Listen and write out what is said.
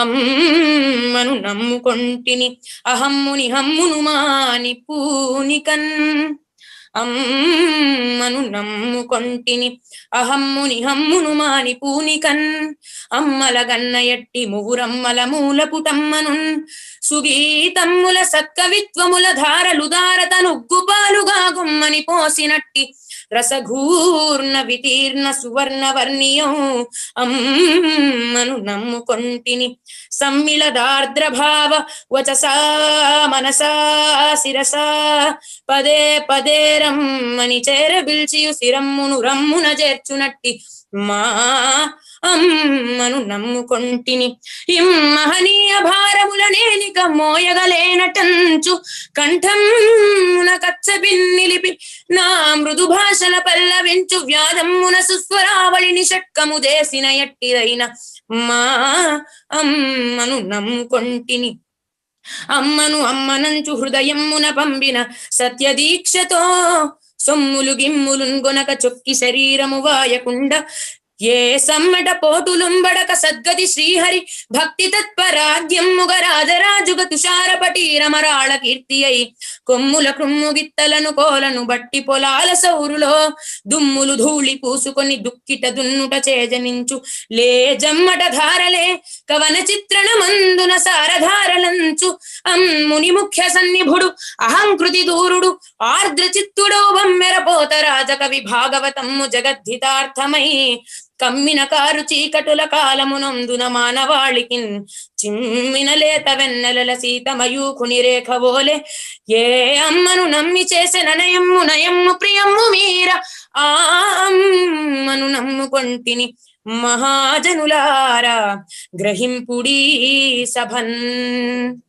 అమ్మను నమ్ముకొంటిని అహమ్ముని హమ్మును మాని పూనికన్. అమ్మను నమ్ముకొంటిని అహమ్ముని హమ్మును మాని పూనికన్. అమ్మల గన్నయట్టి మూరమ్మల ముగురమ్మల మూల సుగీతమ్ముల సత్కవిత్వముల ధారలు దారతనుగ్గుపాలుగా గుమ్మని పోసినట్టి రసఘూర్ణ వితీర్ణ సువర్ణ వర్ణియం. అమ్మను నమ్ముకొంటిని సమ్మిళ దార్ద్ర భావ వచసా మనసా శిరసా. పదే పదే రమ్మని చేరబిల్చియు శిరమ్మును రమ్మున చేర్చునట్టి మా అమ్మను నమ్ముకొంటిని. మహనీయ భారముల నేనిక మోయగలేనటంచు కంఠమున కచ్చబిన్నిలిపి నా మృదు భాషల పల్లవించు వ్యాధమ్మున సుస్వరావళిని షట్కము దేసిన ఎట్టిదైన మా అమ్మను నమ్ముకొంటిని. అమ్మను అమ్మనంచు హృదయమ్మున పంపిన సత్యదీక్షతో సొమ్ములు గిమ్ములున్ గొనక చొక్కి శరీరము వాయకుండ ఏ సమ్మట పోటులుంబడక సద్గతి శ్రీహరి భక్తి తత్పరాద్యమ్ముగ రాజరా తుషారపటి రమరాళ కీర్తి అయి కొమ్ముల కృమ్ముగిత్తలను కోలను బట్టి పొలాల సౌరులో దుమ్ములు ధూళి పూసుకొని దుక్కిట దున్నుట చేజనించు. లే జమ్మట ధారలే కవన చిత్రణ మందున సారధారలంచు. ముని ముఖ్య సన్నిభుడు అహంకృతి దూరుడు ఆర్ద్ర చిత్తుడో బమ్మెరపోత రాజకవి భాగవతమ్ము జగద్ధితార్థమై. కమ్మిన కారు చీకటుల కాలమునందున మానవాళికి చిమ్మిన లేత వెన్నెలల సీతమయూకుని రేఖవోలే ఏ అమ్మను నమ్మి చేసే నయమ్ము నయమ్ము ప్రియమ్ము మీర. ఆ అమ్మను నమ్ముకొంటిని మహాజనులారా గ్రహింపుడీ సభన్.